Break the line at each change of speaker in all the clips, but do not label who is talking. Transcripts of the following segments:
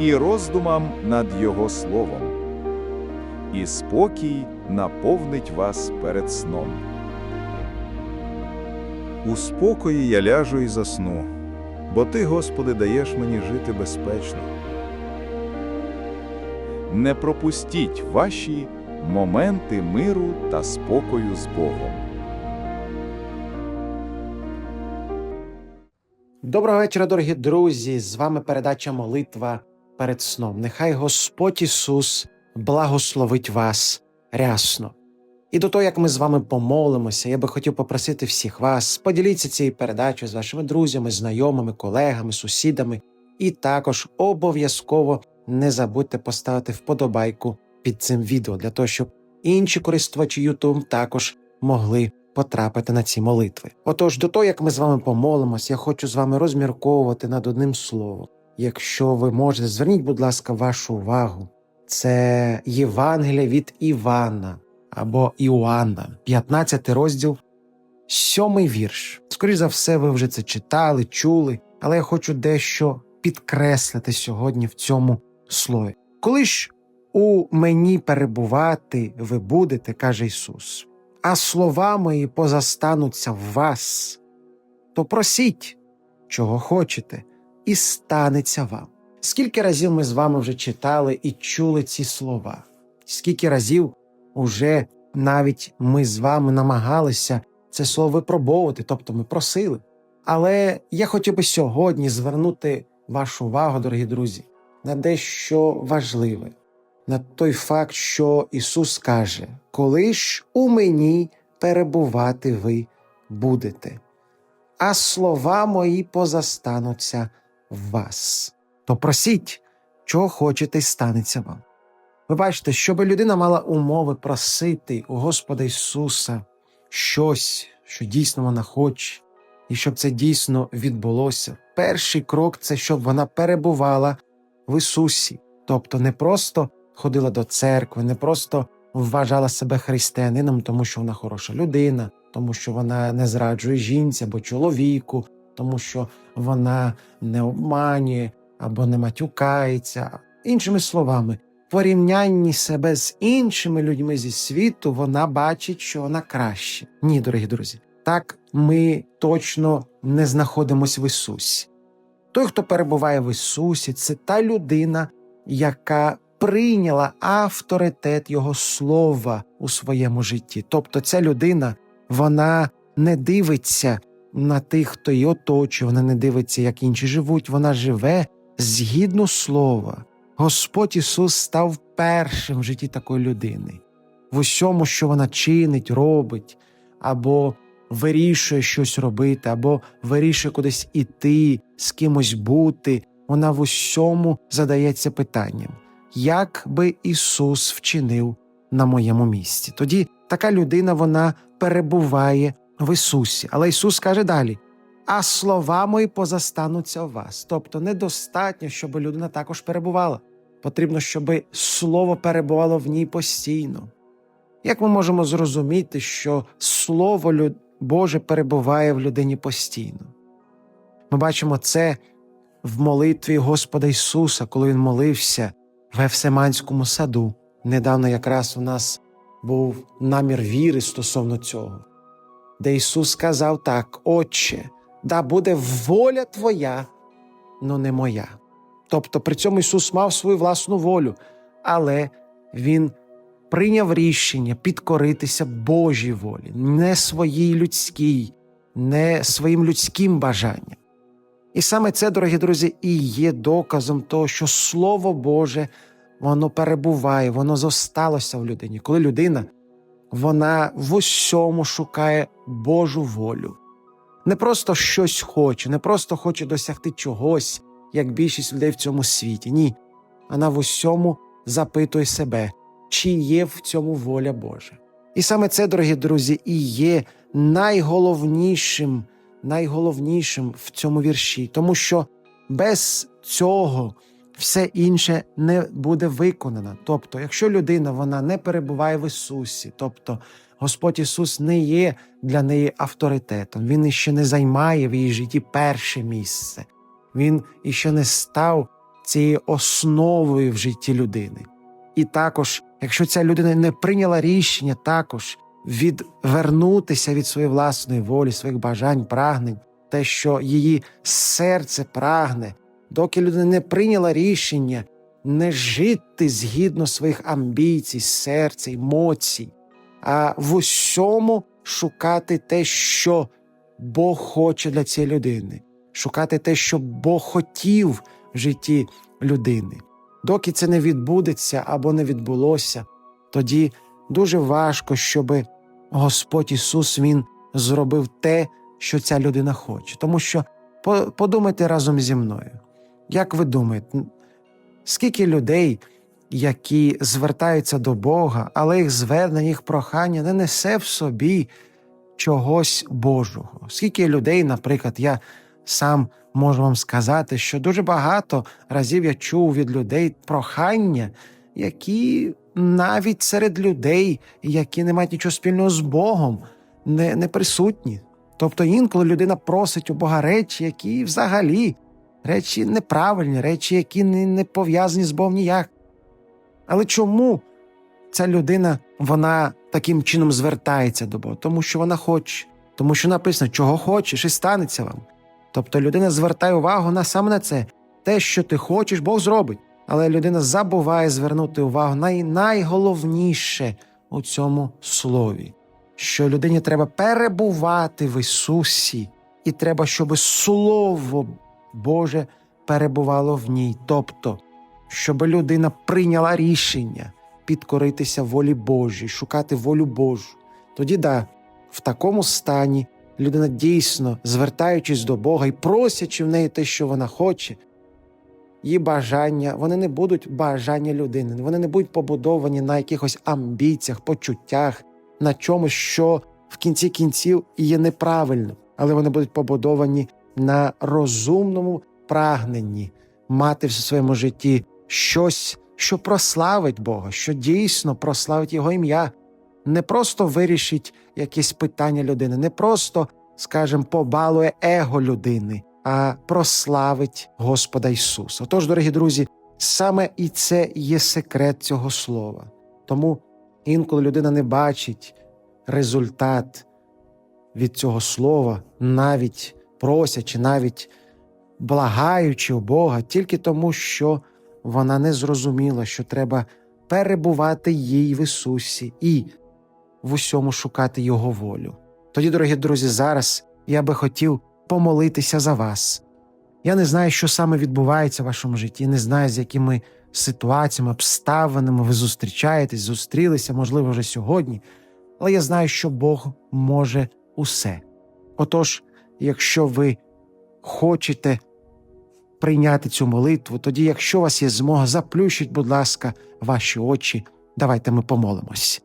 і роздумам над Його словом. І спокій наповнить вас перед сном.
У спокої я ляжу і засну, бо Ти, Господи, даєш мені жити безпечно.
Не пропустіть ваші моменти миру та спокою з Богом.
Доброго вечора, дорогі друзі! З вами передача Молитва перед сном. Нехай Господь Ісус благословить вас рясно. І до того, як ми з вами помолимося, я би хотів попросити всіх вас, поділіться цією передачею з вашими друзями, знайомими, колегами, сусідами. І також обов'язково не забудьте поставити вподобайку під цим відео для того, щоб інші користувачі YouTube також могли потрапити на ці молитви. Отож, до того, як ми з вами помолимось, я хочу з вами розмірковувати над одним словом. Якщо ви можете, зверніть, будь ласка, вашу увагу. Це Євангелія від Івана або Іоанна, 15 розділ, сьомий вірш. Скоріше за все, ви вже це читали, чули, але я хочу дещо підкреслити сьогодні в цьому слові. Коли ж у мені перебувати ви будете, каже Ісус, а слова мої позастануться в вас, то просіть, чого хочете, і станеться вам. Скільки разів ми з вами вже читали і чули ці слова? Скільки разів уже навіть ми з вами намагалися це слово випробовувати, тобто ми просили. Але я хотів би сьогодні звернути вашу увагу, дорогі друзі, на дещо важливе, на той факт, що Ісус каже: коли ж у мені перебувати ви будете, а слова мої позастануться вас. То просіть, чого хочете, й станеться вам. Ви бачите, щоб людина мала умови просити у Господа Ісуса щось, що дійсно вона хоче, і щоб це дійсно відбулося. Перший крок це щоб вона перебувала в Ісусі, тобто не просто ходила до церкви, не просто вважала себе християнином, тому що вона хороша людина, тому що вона не зраджує жінці або чоловіку, тому що вона не обманює або не матюкається. Іншими словами, в порівнянні себе з іншими людьми зі світу, вона бачить, що вона краще. Ні, дорогі друзі, так ми точно не знаходимося в Ісусі. Той, хто перебуває в Ісусі, це та людина, яка прийняла авторитет Його слова у своєму житті. Тобто, ця людина вона не дивиться на тих, хто її оточує, вона не дивиться, як інші живуть, вона живе згідно слова. Господь Ісус став першим в житті такої людини. В усьому, що вона чинить, робить, або вирішує щось робити, або вирішує кудись іти, з кимось бути, вона в усьому задається питанням, як би Ісус вчинив на моєму місці. Тоді така людина вона перебуває в Ісусі. Але Ісус каже далі: а слова мої позастануться у вас. Тобто недостатньо, щоб людина також перебувала. Потрібно, щоб слово перебувало в ній постійно. Як ми можемо зрозуміти, що Слово Боже перебуває в людині постійно? Ми бачимо це в молитві Господа Ісуса, коли Він молився в Евсеманському саду. Недавно якраз у нас був намір віри стосовно цього, де Ісус сказав так: Отче, да буде воля Твоя, но не моя. Тобто при цьому Ісус мав свою власну волю, але Він прийняв рішення підкоритися Божій волі, не своїй людській, не своїм людським бажанням. І саме це, дорогі друзі, і є доказом того, що Слово Боже воно перебуває, воно зосталося в людині. Коли людина вона в усьому шукає Божу волю, не просто щось хоче, не просто хоче досягти чогось, як більшість людей в цьому світі. Ні. вона в усьому запитує себе, чи є в цьому воля Божа. І саме це, дорогі друзі, і є найголовнішим, найголовнішим в цьому вірші, тому що без цього все інше не буде виконано. Тобто, якщо людина вона не перебуває в Ісусі, тобто Господь Ісус не є для неї авторитетом, Він іще не займає в її житті перше місце, Він іще не став цією основою в житті людини. І також, якщо ця людина не прийняла рішення також відвернутися від своєї власної волі, своїх бажань, прагнень, те, що її серце прагне, доки людина не прийняла рішення не жити згідно своїх амбіцій, серця, емоцій, а в усьому шукати те, що Бог хоче для цієї людини, шукати те, що Бог хотів в житті людини. Доки це не відбудеться або не відбулося, тоді дуже важко, щоб Господь Ісус Він зробив те, що ця людина хоче. Тому що подумайте разом зі мною, як ви думаєте, скільки людей, які звертаються до Бога, але їх звернення, їх прохання не несе в собі чогось Божого? Скільки людей, наприклад, я сам можу вам сказати, що дуже багато разів я чув від людей прохання, які навіть серед людей, які не мають нічого спільного з Богом, не, не присутні. Тобто інколи людина просить у Бога речі, які взагалі речі неправильні, речі, які не, пов'язані з Богом ніяк. Але чому ця людина вона таким чином звертається до Бога? Тому що вона хоче, тому що написано, чого хочеш, і станеться вам. Тобто людина звертає увагу на саме на це. Те, що ти хочеш, Бог зробить. Але людина забуває звернути увагу на найголовніше у цьому слові, що людині треба перебувати в Ісусі, і треба, щоб Слово Боже перебувало в ній. Тобто, щоб людина прийняла рішення підкоритися волі Божій, шукати волю Божу. Тоді да, в такому стані людина дійсно, звертаючись до Бога і просячи в неї те, що вона хоче, її бажання, вони не будуть бажання людини, вони не будуть побудовані на якихось амбіціях, почуттях, на чомусь, що в кінці кінців є неправильним, але вони будуть побудовані на розумному прагненні мати в своєму житті щось, що прославить Бога, що дійсно прославить Його ім'я, не просто вирішить якісь питання людини, не просто, скажімо, побалує его людини, а прославить Господа Ісуса. Отож, дорогі друзі, саме і це є секрет цього слова. Тому інколи людина не бачить результат від цього слова, навіть просячи, навіть благаючи у Бога, тільки тому, що вона не зрозуміла, що треба перебувати їй в Ісусі і в усьому шукати Його волю. Тоді, дорогі друзі, зараз я би хотів помолитися за вас. Я не знаю, що саме відбувається в вашому житті, не знаю, з якими ситуаціями, обставинами ви зустрічаєтесь, зустрілися, можливо, вже сьогодні, але я знаю, що Бог може усе. Отож, якщо ви хочете прийняти цю молитву, тоді, якщо у вас є змога, заплющіть, будь ласка, ваші очі. Давайте ми помолимось.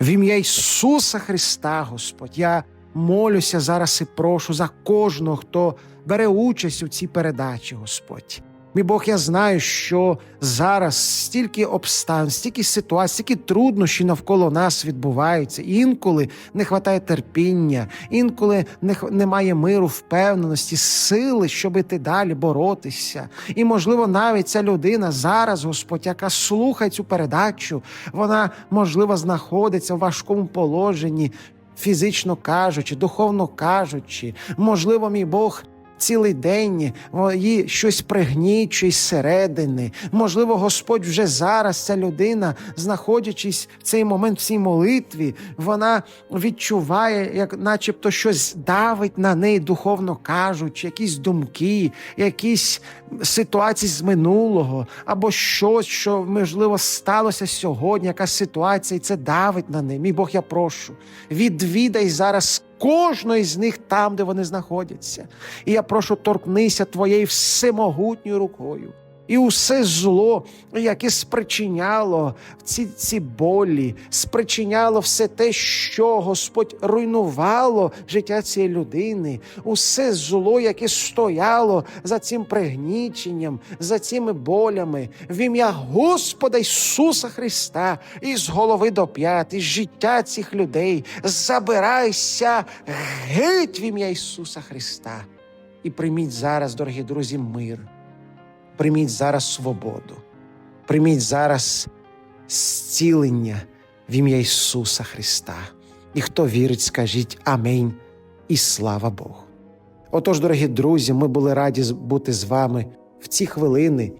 В ім'я Ісуса Христа, Господь, я молюся зараз і прошу за кожного, хто бере участь у цій передачі, Господь. Мій Бог, я знаю, що зараз стільки обстан, стільки ситуацій, стільки труднощів навколо нас відбуваються. Інколи не вистачає терпіння, інколи не х- немає миру, впевненості, сили, щоб іти далі боротися. І, можливо, навіть ця людина зараз, Господь, яка слухає цю передачу, вона, можливо, знаходиться в важкому положенні, фізично кажучи, духовно кажучи. Можливо, мій Бог. Цілий день їй щось пригнічує зсередини. Можливо, Господь вже зараз ця людина, знаходячись в цей момент в цій молитві, вона відчуває, як начебто щось давить на неї, духовно кажучи, якісь думки, якісь ситуації з минулого, або щось, що можливо сталося сьогодні, якась ситуація, і це давить на неї. Мій Бог, я прошу, відвідай зараз кожної з них там, де вони знаходяться. І я прошу торкнися твоєю всемогутньою рукою. І усе зло, яке спричиняло ці, ці болі, спричиняло все те, що Господь руйнувало життя цієї людини, усе зло, яке стояло за цим пригніченням, за цими болями, в ім'я Господа Ісуса Христа, із голови до п'ят, із життя цих людей, забирайся геть в ім'я Ісуса Христа. І прийміть зараз, дорогі друзі, мир. Прийміть зараз свободу, прийміть зараз зцілення в ім'я Ісуса Христа. І хто вірить, скажіть Амінь і слава Богу. Отож, дорогі друзі, ми були раді бути з вами в ці хвилини,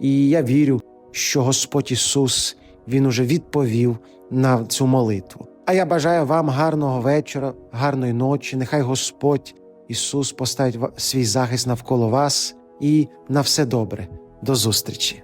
і я вірю, що Господь Ісус Він уже відповів на цю молитву. А я бажаю вам гарного вечора, гарної ночі. Нехай Господь Ісус поставить свій захист навколо вас і на все добре. До зустрічі!